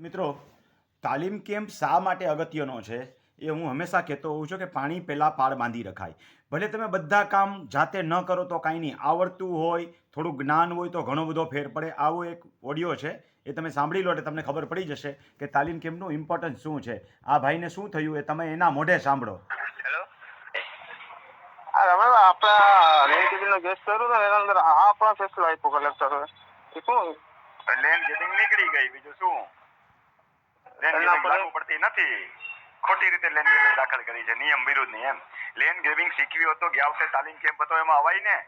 મિત્રો તાલીમ કેમ્પ શા માટે અગત્યનો છે એ હું હંમેશા કહેતો હોઉં છું કે પાણી પહેલાં પાળ બાંધી રખાય. ભલે તમે બધા કામ જાતે ન કરો તો કાંઈ નહીં. આવડતું હોય થોડું જ્ઞાન હોય તો ઘણો બધો ફેર પડે. આવો એક ઓડિયો છે એ તમે સાંભળી લો એટલે તમને ખબર પડી જશે કે તાલીમ કેમ્પનું ઇમ્પોર્ટન્સ શું છે. આ ભાઈને શું થયું એ તમે એના મોઢે સાંભળો. આપણા રેન્જ નો કર્યો ને એના અંદર આ પણ ફેસલો આપ્યો કલેક્ટર શું? લેન ગેટિંગ નીકળી ગઈ. બીજું શું? લેન એના ગેટિંગ પર- લાગુ પડતી નથી. ખોટી રીતે લેન ગેટિંગ દાખલ કરી છે નિયમ વિરુદ્ધની એમ. લેન ગેટિંગ શીખવી હોય ગયા વખતે તાલીમ કેમ્પ હતો એમાં અવાય ને?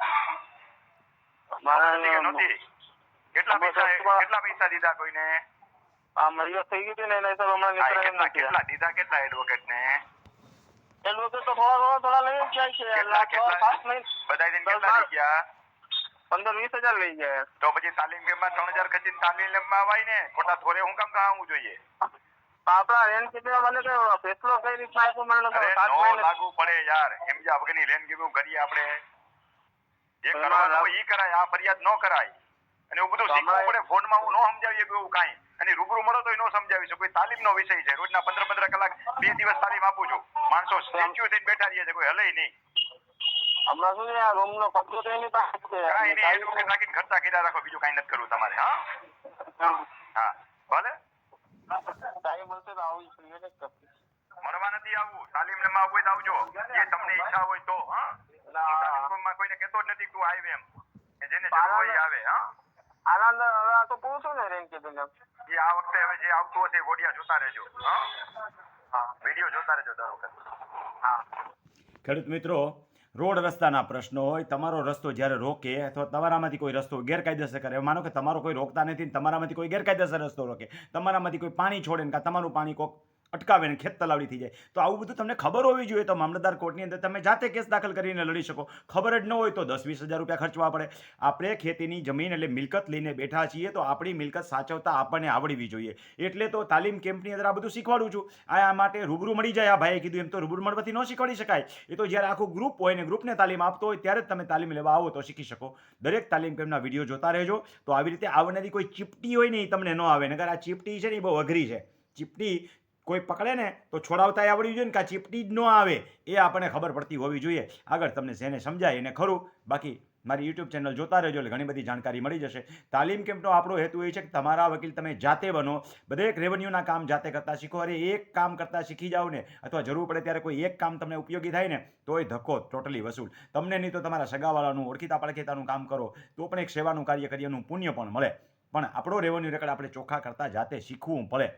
નથી કે નહોતી કેટલા પૈસા કેટલા પૈસા દીધા કોઈને? આ થઈ ગયું ને એના હિસાબે હમણાં નીકળે કેટલા દીધા કેટલા એડવોકેટ ને? એડવોકેટ તો થોડા થોડા થોડા લઈ જાય છે. કેટલા મહિને બધા કેટલા લઈ ગયા? પંદર વીસ હજાર લઈ જાય તો પછી તાલીમ કેમ્પમાં ત્રણ હજાર ખર્ચીને તાલીમ કેમ્પમાં અવાય ને? ખોટા થોરે હું કામ કહાવું જોઈએ? આપણા રેન કેટલા મને કે ફેસલો કઈ રીતના આપ્યો? મને લાગે નો પડે યાર. સમજ્યા વગરની રેન ગેમિંગ કરીએ આપણે. જે એમાં કરવાનું હોય ઈ કરાય આ ફરિયાદ ન કરાય. અને એવું બધું શીખવું પડે ફોનમાં હું ન સમજાવી એવું કાંઈ. અને રૂબરૂ મળો તો ન સમજાવી શકું. કોઈ તાલીમનો વિષય છે. રોજના પંદર પંદર કલાક બે દિવસ તાલીમ આપું છું. માણસો સ્ટેચ્યુ થઈને બેઠા રહીએ છે. કોઈ હલે નહીં. હમણાં શું છે આ રૂમ નો કબજો તો એની પાસે છે. કાંઈ નહીં ખર્ચા કર્યા રાખો બીજું કાંઈ નથી કરવું તમારે હા? હા. હા. ભલે. ટાઈમ મળશે તો આવું જોઈએ. મળવા નથી આવવું. તાલીમ ને માં કોઈ આવજો જે. તમને ઈચ્છા હોય તો હા? કોઈને કેતો જ નથી તું આવે એમ. જેને જરૂર હોય આવે હા? આનંદ હવે આ તો પૂછું ને રેન્કે એ આ વખતે હવે જે આવતું હશે એ વોડિયા જોતા રહેજો હા? હા. વીડિયો જોતા રહેજો દર વખત. હા. ખેડૂત મિત્રો રોડ રસ્તાના પ્રશ્નો હોય, તમારો રસ્તો જ્યારે રોકે અથવા તમારામાંથી કોઈ રસ્તો ગેરકાયદેસર કરે માનો કે તમારો કોઈ રોકતા નથી તમારામાંથી કોઈ ગેરકાયદેસર રસ્તો રોકે, તમારામાંથી કોઈ પાણી છોડે ને કાં તમારું પાણી કોક અટકાવે ને ખેત તલાવડી થઈ જાય. તો આવું બધું તમને ખબર હોવી જોઈએ તો મામલતદાર કોર્ટની અંદર તમે જાતે કેસ દાખલ કરીને લડી શકો. ખબર જ ન હોય તો દસ વીસ હજાર રૂપિયા ખર્ચવા પડે. આપણે ખેતીની જમીન એટલે મિલકત લઈને બેઠા છીએ તો આપણી મિલકત સાચવતા આપણને આવડવી જોઈએ. એટલે તો તાલીમ કેમ્પની અંદર આ બધું શીખવાડું છું. આ માટે રૂબરૂ મળી જાય આ ભાઈએ કીધું એમ તો રૂબરૂ મળવાથી ન શીખવાડી શકાય. એ તો જ્યારે આખું ગ્રુપ હોય ને ગ્રુપને તાલીમ આપતો હોય ત્યારે જ તમે તાલીમ લેવા આવો તો શીખી શકો. દરેક તાલીમ કેમ્પના વીડિયો જોતા રહેજો. તો આવી રીતે આવનારી કોઈ ચીપટી હોય નહીં તમને ન આવે. નગર આ ચીપટી છે ને એ બહુ અઘરી છે. ચીપટી કોઈ પકડે ને તો છોડાવતા આવડવી જોઈએ ને કે ચીપટી જ ન આવે, એ આપણને ખબર પડતી હોવી જોઈએ. આગળ તમને જેને સમજાય એને ખરું. બાકી મારી યુટ્યુબ ચેનલ જોતા રહેજો, એટલે ઘણી બધી જાણકારી મળી જશે. તાલીમ કેમ્પનો આપણો હેતુ એ છે કે તમારા વકીલ તમે જાતે બનો. દરેક રેવન્યુના કામ જાતે કરતાં શીખો અરે એક કામ કરતા શીખી જાઓ ને, અથવા જરૂર પડે ત્યારે કોઈ એક કામ તમને ઉપયોગી થાય ને તોય ધક્કો ટોટલી વસૂલ. તમને નહીં તો તમારા સગાવાળાનું, ઓળખીતા પાળખીતાનું કામ કરો, તો પણ એક સેવાનું કાર્ય કરી એનું પુણ્ય પણ મળે. પણ આપણો રેવન્યુ રેકર્ડ આપણે ચોખ્ખા કરતાં જાતે શીખવું પડે.